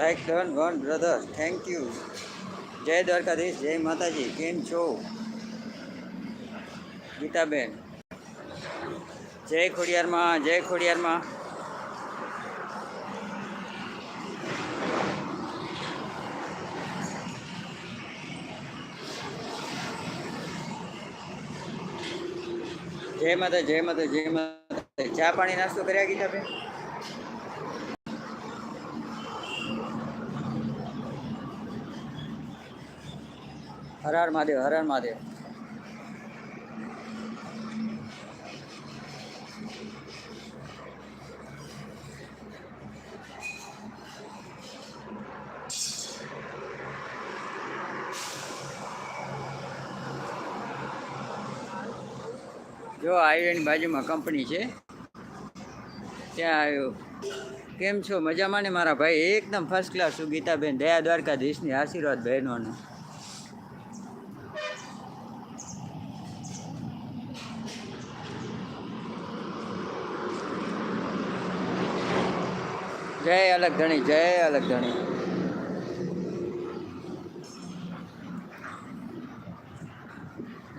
Like done one brother thank you જય દ્વારકાધીશ જય માતાજી કેમ છો ગીતાબેન જય ખોડિયારમાં જય ખોડિયારમાં જય માતા જય માતા જય માતા ચા પાણી નાસ્તો કર્યા ગીતાબેન હર હર મહાદેવ હર હર મહાદેવ. જો હાઈવેની બાજુમાં કંપની છે. ત્યાં આવ્યો. કેમ છો? મજામાં ને મારા ભાઈ? એકદમ ફર્સ્ટ ક્લાસ છું ગીતાબેન, દયા દ્વારકાધીશની આશીર્વાદ બહેનોને. જય અલગ ધણી, જય અલગ ધણી.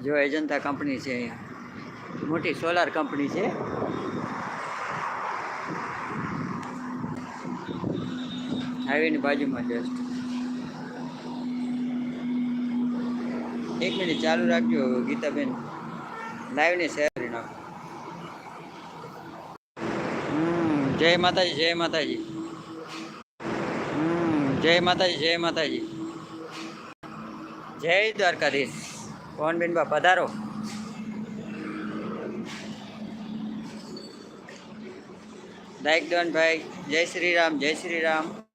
જો એજન્તા કંપની છે અહીંયા. મોટી સોલાર કંપની છે. હાઈવેની બાજુમાં જસ્ટ એક મિનિટ ચાલુ રાખજો, ગીતાબેન. લાઈવને શેર કરી નાખો. જય માતાજી જય માતાજી. જય માતાજી જય માતાજી. જય દ્વારકાધીશ. પવનબેન બા પધારો. ભાઈ, જય શ્રી રામ, જય શ્રી રામ.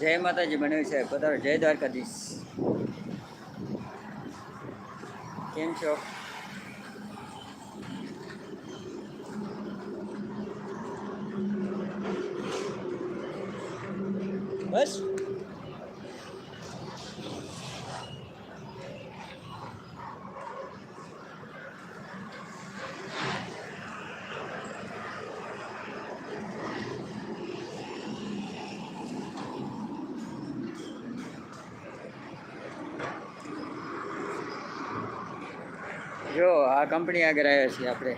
જય માતાજી બનાવી સાહેબ. પધારો. જય દ્વારકાધીશ. કેમ છો? બસ. જો આ કંપની આગળ આવ્યા છીએ આપણે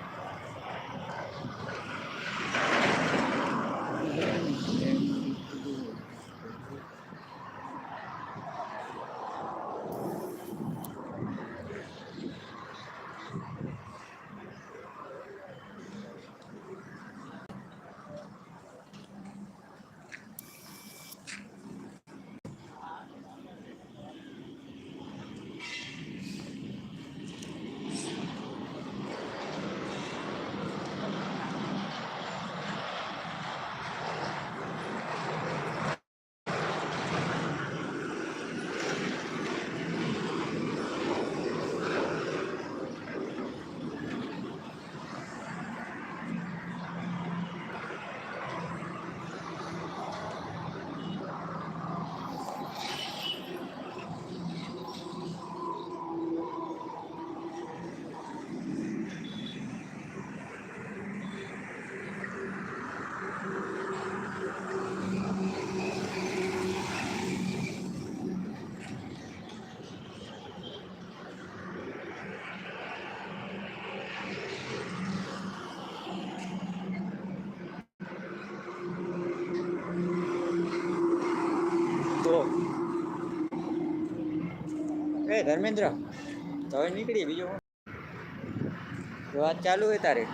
તો એ ધર્મેન્દ્ર? તો નીકળીએ બીજું વાત ચાલુ હોય તારે.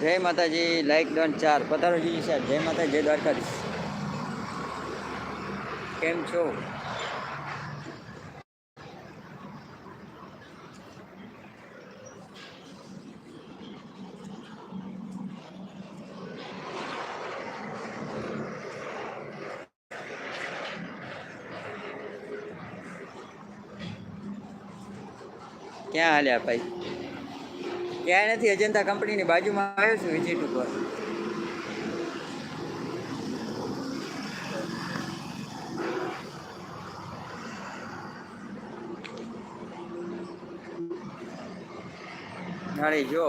જય માતાજી લાઈક ડોન ચાર. જીજી સાહેબ. જય માતાજી, જય દ્વારકાધીશ. કેમ છો? ક્યાં હાલ્યા ભાઈ? ક્યાંય નથી, અજંતા કંપનીની બાજુમાં આવ્યો છું વિઝિટ ઉપર. નાળી જો,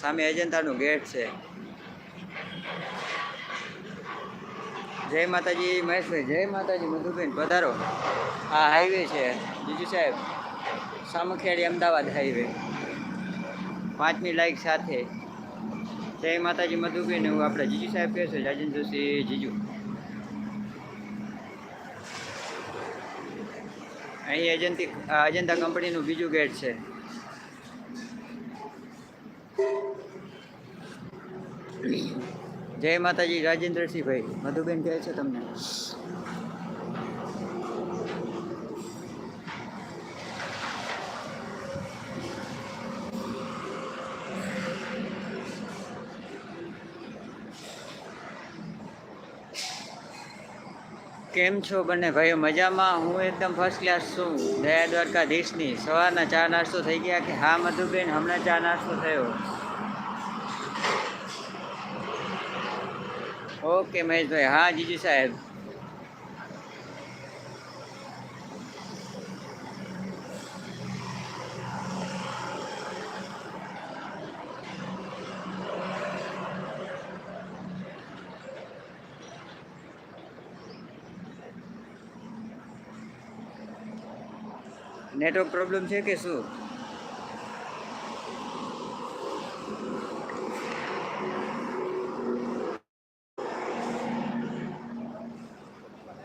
સામે અજંતાનું ગેટ છે. જય માતાજી મહેશભાઈ જય માતાજી, મધુબેન, પધારો. આ હાઈવે છે, જીજુ સાહેબ સામખેડી અમદાવાદ હાઈવે પાંચમી લાઈક સાથે. જય માતાજી, મધુબેન એવું આપણે જીજુ સાહેબ કહે છે રાજેન્દ્ર જોશી, જીજુ. અહીં એજન્તી અજંતા કંપનીનું બીજું ગેટ છે. જય માતાજી, રાજેન્દ્રસિંહભાઈ, મધુબેન કહે છે તમને. કેમ છો બંને ભાઈઓ? મજામાં? હું એકદમ ફર્સ્ટ ક્લાસ છું. દયા દ્વારકાધીશની. સવારના ચા નાસ્તો થઈ ગયા કે હા મધુબેન, હમણાં ચા નાસ્તો થયો. ઓકે મહેશભાઈ, હા જીજુ સાહેબ. નેટવર્ક પ્રોબ્લેમ છે કે શું?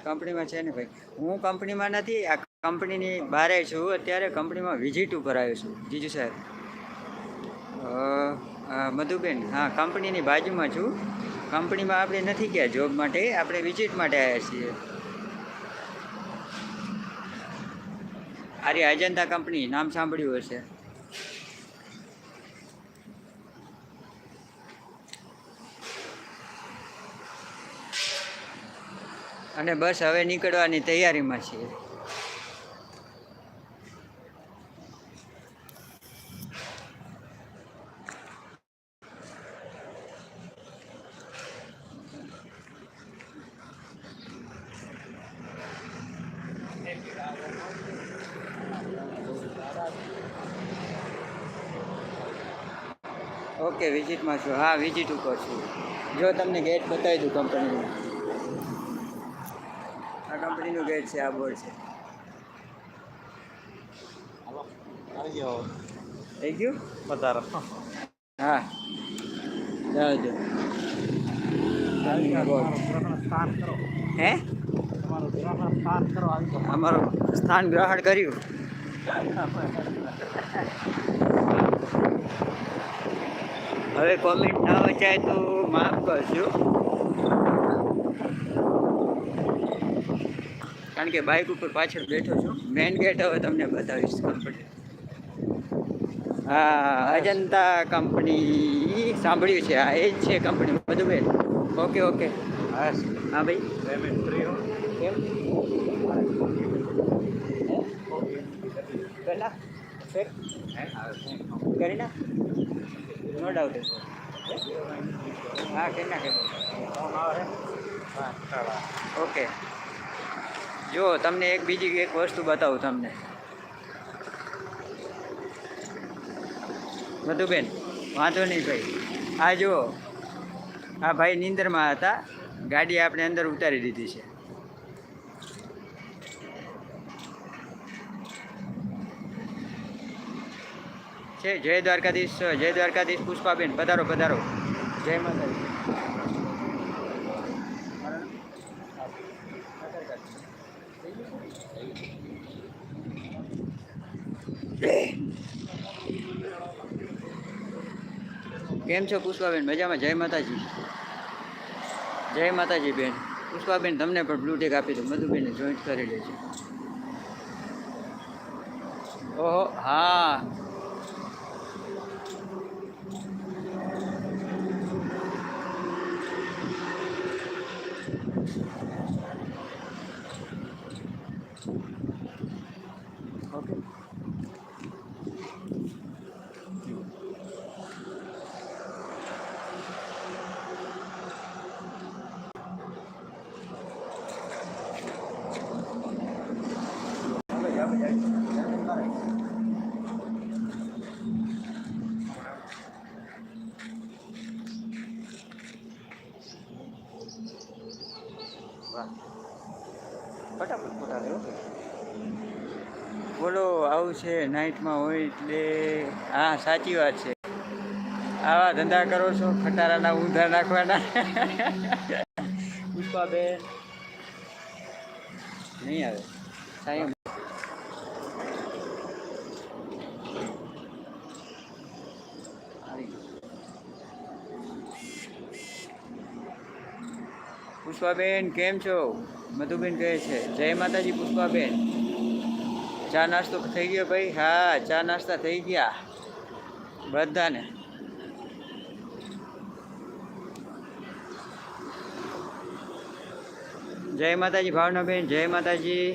કંપનીમાં છે ને ભાઈ? હું કંપનીમાં નથી, આ કંપનીની બહાર છું. અત્યારે કંપનીમાં વિઝિટ ઉપર આવ્યો છું, જીજુ સાહેબ. મધુબેન, હા, કંપનીની બાજુમાં છું. કંપનીમાં આપણે નથી ગયા જોબ માટે, આપણે વિઝિટ માટે આવ્યા છીએ. આર્ય અજંતા કંપની નામ સાંભળ્યું હશે. અને બસ હવે નીકળવાની તૈયારીમાં છીએ ઓકે વિઝિટમાં છું. હા વિઝિટ ઉપર છું. જો તમને ગેટ બતાવી દઉં કંપનીનું. આ કંપનીનું ગેટ છે આ બોર્ડ છે. થઈ ગયું? પધારો હા. જાજો હે? અમારું સ્થાન ગ્રહણ કર્યું. હવે કોમેન્ટ ના વચાય તો માફ કરજો. કારણ કે બાઇક ઉપર પાછળ બેઠો છું. મેઇન ગેટ હવે તમને બતાવીશ કંપની હા અજંતા કંપની સાંભળ્યું છે. આ એ જ છે કંપની બધું બેન ઓકે ઓકે હા હા ભાઈ. પેમેન્ટ ફ્રી કેમ? પહેલા? કરી ના? નો ડાઉટ હા કેમ ચાલો ઓકે જો તમને એક બીજી એક વસ્તુ બતાવું તમને. મધુબેન વાંધો નહીં ભાઈ. આ જુઓ આ ભાઈ નિંદરમાં હતા. ગાડી આપણે અંદર ઉતારી દીધી છે. છે. જય દ્વારકાધીશ જય દ્વારકાધીશ, પુષ્પાબેન, પધારો પધારો. જય માતાજી. કેમ છો પુષ્પાબેન? મજામાં? જય માતાજી. જય માતાજી બેન. પુષ્પાબેન તમને પણ બ્લુટેક આપી દો મધુબેન જોઈન્ટ કરી લેજો. ઓહો, હા. બોલો, આવું છે, નાઇટમાં હોય એટલે હા, સાચી વાત છે. આવા ધંધા કરો છો, ખટારાના ઊંધા નાખવાના. પુષ્પાબેન. નહીં આવે. સાહેબ પુષ્પાબેન, કેમ છો? મધુબેન કહે છે, જય માતાજી પુષ્પાબેન. ચા નાસ્તો થઈ ગયો ભાઈ? હા, ચા નાસ્તા થઈ ગયા. બધાને. જય માતાજી ભાવનાબેન, જય માતાજી.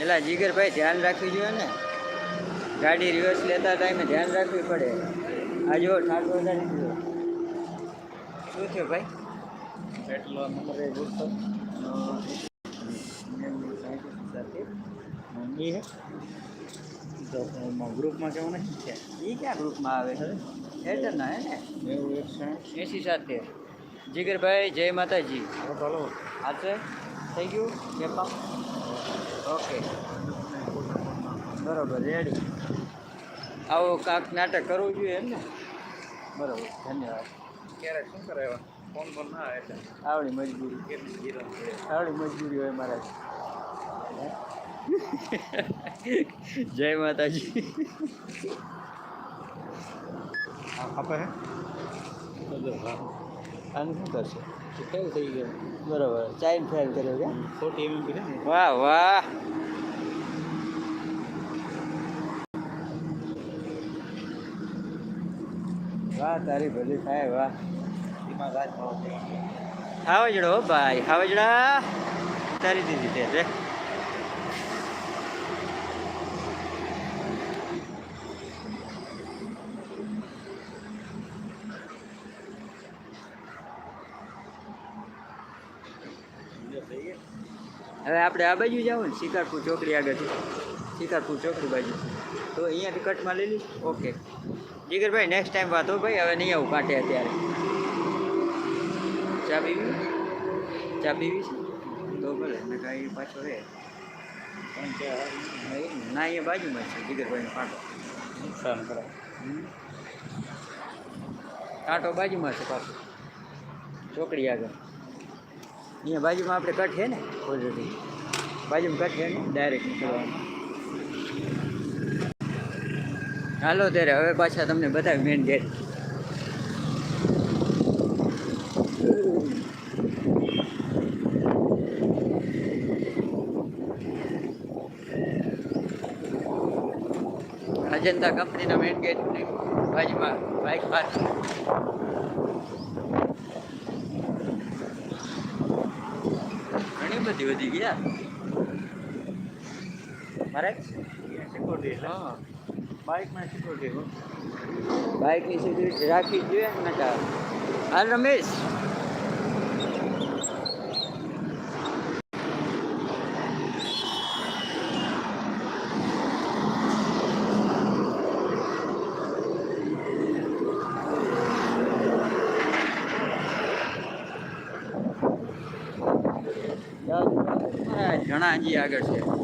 એલા જીગરભાઈ, ધ્યાન રાખવી જોઈએ ને? ગાડી રિવર્સ લેતા ટાઈમે ધ્યાન રાખવી પડે. આ જો ઠાઠ વધારી દીધો શું થયું ભાઈ? એટલો નંબર ગુસ્સો એ હે. તો ગ્રુપમાં કેવું નથી છે એ ક્યાં ગ્રુપમાં આવે છે? એરટેલના હે ને? એવું એક છે. એસી સાથે. જીગરભાઈ જય માતાજી. હાલો હાથે થઈ ગયું? કેપા ઓકે. બરોબર રેડી આવો કાંક નાટક કરવું જોઈએ એમ ને? બરાબર ધન્યવાદ. ક્યારેક શું કરે એવા ફોન ફોન ના આવે એટલે. આવડી મજબૂરી. કેટલી આવડી મજબૂરી હોય મારા જય માતાજી. આપે આને શું કરશે? ફેલ થઈ ગયો? બરાબર ચાઇન ફેલ કર્યો કે? ફોર્ટી એમ છે વાહ વાહ. વાહ, તારી ભલી થાય વાહ. હાવજડો ભાઈ, હાવજડા. તારી દીધી તે રે હવે આપણે આ બાજુ જવું ને, શિકારપુર ચોકડી આગળથી. શિકારપુર ચોકડી બાજુ. તો અહીંયાથી કટમાં લઈ લઈશ. ઓકે. જીગરભાઈ નેક્સ્ટ ટાઈમ વાત હો ભાઈ હવે નહીં આવું કાંઠે અત્યારે. ચા પીવી? ચા પીવી છે? તો ભલે ને કાંઈ પાછો રહે. ના અહીંયા બાજુમાં છે જીગરભાઈનો કાંટો. નુકસાન કરાય કાંટો બાજુમાં છે પાછો. ચોકડી આગળ. અહીંયા બાજુમાં આપણે કટ છે ને? ઓલરેડી બાજુમાં કટ છે ને? ડાયરેક્ટ નીકળવાનું હાલો ત્યારે હવે પાછા તમને બતાવી મેન ગેટ અજંતા કંપનીના મેન ગેટની બાજુમાં બાઇક પાર્કિંગ ઘણી બધી વધી ગયા. મારે? હા. બાઇકમાં સિક્યોરિટી બાઇકની સિક્યુરિટી રાખવી જોઈએ ને નકા હા રમેશ. ઘણા હજી આગળ છે.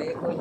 dejo